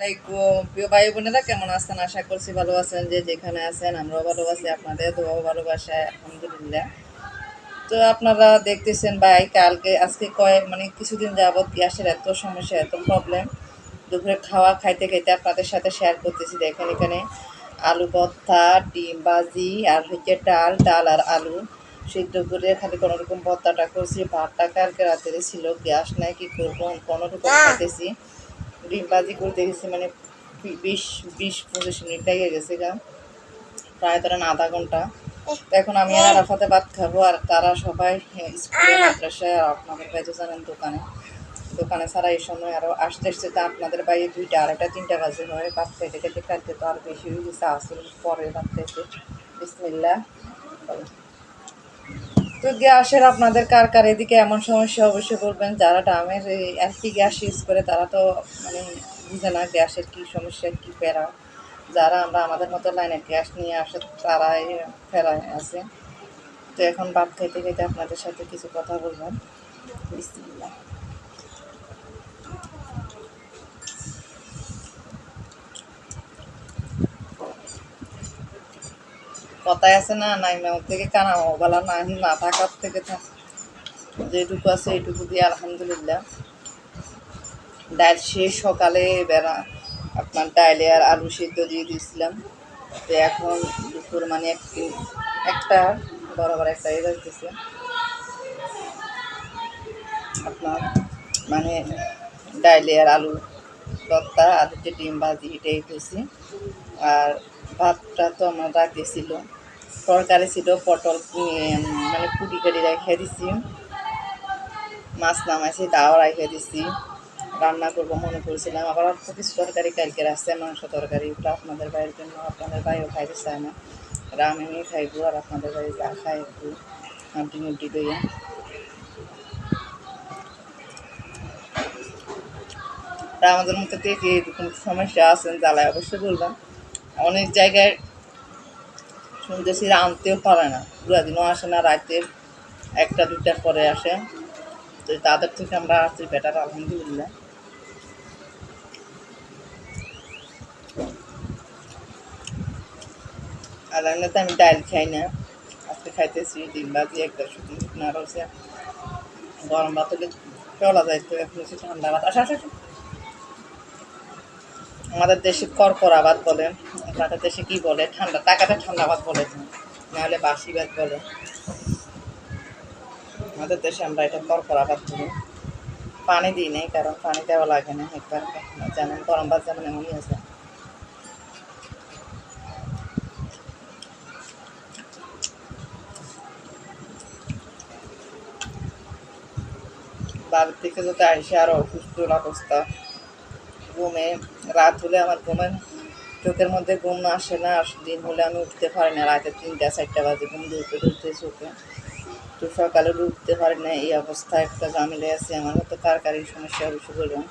আলাইকুম প্রিয় ভাই বোনেরা কেমন আছেন? আশা করছি ভালো আছেন যে যেখানে আছেন আমরাও ভালো আছি আপনাদের দোয়াও ভালোবাসায় আলহামদুলিল্লাহ। তো আপনারা দেখতেছেন ভাই কালকে আজকে কয়েক মানে কিছুদিন যাবৎ গ্যাসের এত সমস্যা এত প্রবলেম দুপুরে খাওয়া খাইতে খাইতে আপনাদের সাথে শেয়ার করতেছি দেখেন এখানে আলু ভর্তা ডিম ভাজি আর হচ্ছে ডাল ডাল আর আলু। সিদ্ধ করে খালি কোনো রকম ভর্তাটা করছি। ভাতটা কালকে রাতের ছিল গ্যাস নাই কি করব? কোনো রকম খাইতেছি। ডিম ভাজি করতে গেছি মানে বিশ বিশ পঁচিশ মিনিট লেগে গেছে গা। প্রায় ধরেন আধা ঘণ্টা। এখন আমি আর আরাফাতে ভাত খাব আর তারা সবাই স্কুলে মাদ্রাসায় আর আপনাদের তো জানেন দোকানে। দোকানে ছাড়া এই সময় আরও আসতে আসতে তো আপনাদের বাইরে দুইটা, আড়াইটা, তিনটা বাজে হয়। ভাত খাইতে খাইতে খাইতে তো আর বেশি হয়ে গেছে, আসলে পরে ভাত খাইতে। বিসমিল্লা তো গ্যাসের আপনাদের কার কার এদিকে এমন সমস্যা অবশ্যই বলবেন। যারা ডামের এলপি গ্যাস ইউজ করে, তারা তো মানে বুঝে না গ্যাসের কী সমস্যা, কী প্যারা। যারা আমরা আমাদের মতো লাইনের গ্যাস নিয়ে আসে, তারাই ফেরায় আছে। তো এখন ভাত খাইতে খাইতে আপনাদের সাথে কিছু কথা বলবেন বিসমিল্লাহ। কথায় আছে না, নাই মেও থেকে কানা বলা না না থাকার থেকে থাক। যেটুকু আছে এইটুকু দিয়ে আলহামদুলিল্লাহ। ডাল শেষ সকালে বেড়া, আপনার ডাইলে আর আলু সিদ্ধ দিয়ে দিয়েছিলাম। তো এখন দুপুর মানে একটি একটা, বরাবর একটা এ রাখতেছে আপনার মানে ডাইলে আর আলু হচ্ছে ডিম ভাজি, এটাই করছি। আর ভাতটা তো আমার রাতে ছিল। তরকারি ছিল, পটল মানে কুটি কাটি রেখে দিছি। মাছ নামাইছি তাও রেখে দিছি। রান্না করব মনে করছিলাম, আবার অল্প কিছু তরকারি কালকে আসছে মাংস তরকারি, ওটা আপনাদের বাইরের জন্য, আপনাদের বাইরেও খাইতে চায় না। আমি খাইবো আর আপনাদের বাড়ি যা খাই একটু হাঁটি মুটি দিয়ে আমাদের মধ্যে কে সমস্যা আছেন জ্বালায় অবশ্যই বলবেন অনেক জায়গায় শুনতেছি আনতেও পারে না। পুরা দিনও আসে না রাতের একটা দুটার পরে আসে। তো তাদের থেকে আমরা আছি বেটার আলহামদুলিল্লাহ। আর এমনিতে আমি ডাল খাই না। আজকে খাইতেছি ডিম ভাজি, একটা শুকনো আর হচ্ছে গরম ভাত হলে চলা যায় তো, এখন হচ্ছে ঠান্ডা ভাত। আসা আসা আসা। আমাদের দেশে করকরা ভাত বলে। আপনাদের দেশে কি বলে? ঠান্ডা টাকাতে ঠান্ডা ভাত বলে। নাহলে বাসি ভাত বলে। আমাদের দেশে আমরা এটা করকরা ভাত বলি পানি দিই নেই, কারণ পানি দেওয়া লাগে না, একবার যেমন গরম ভাত যেমন এমনই আছে। বাড়ির থেকে যদি আসে আরও অসুস্থ অবস্থা। ঘুমে, রাত হলে আমার ঘুমের চোখের মধ্যে ঘুম আসে না, আর দিন হলে আমি উঠতে পারি না। রাতে তিনটা, চারটা বাজে ঘুম ধরতে ধরতে চোখে। তো সকালে উঠতে পারি না, এই অবস্থা একটা জামিলে আছে। আমার মতো কার কার সমস্যা অবশ্য বলবেন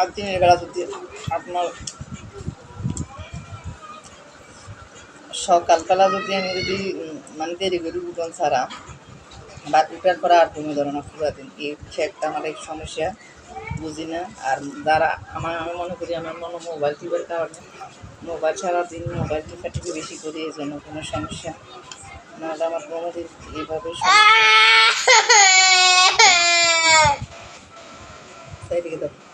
আর দিনের বেলা যদি আপনার সকালবেলা যদি আমি যদি মানে দেরি করি উঠন ছাড়া বা উঠার পরে আর কোনো ধরনের পুরা দিন এই হচ্ছে একটা আমার এক সমস্যা বুঝি না। আর যারা আমার আমি মনে করি আমার মনে মোবাইল টিপের কারণে মোবাইল ছাড়া দিন মোবাইল টিপা টিপি বেশি করি এই জন্য কোনো সমস্যা। নাহলে আমার কোনো দিন এইভাবে সমস্যা।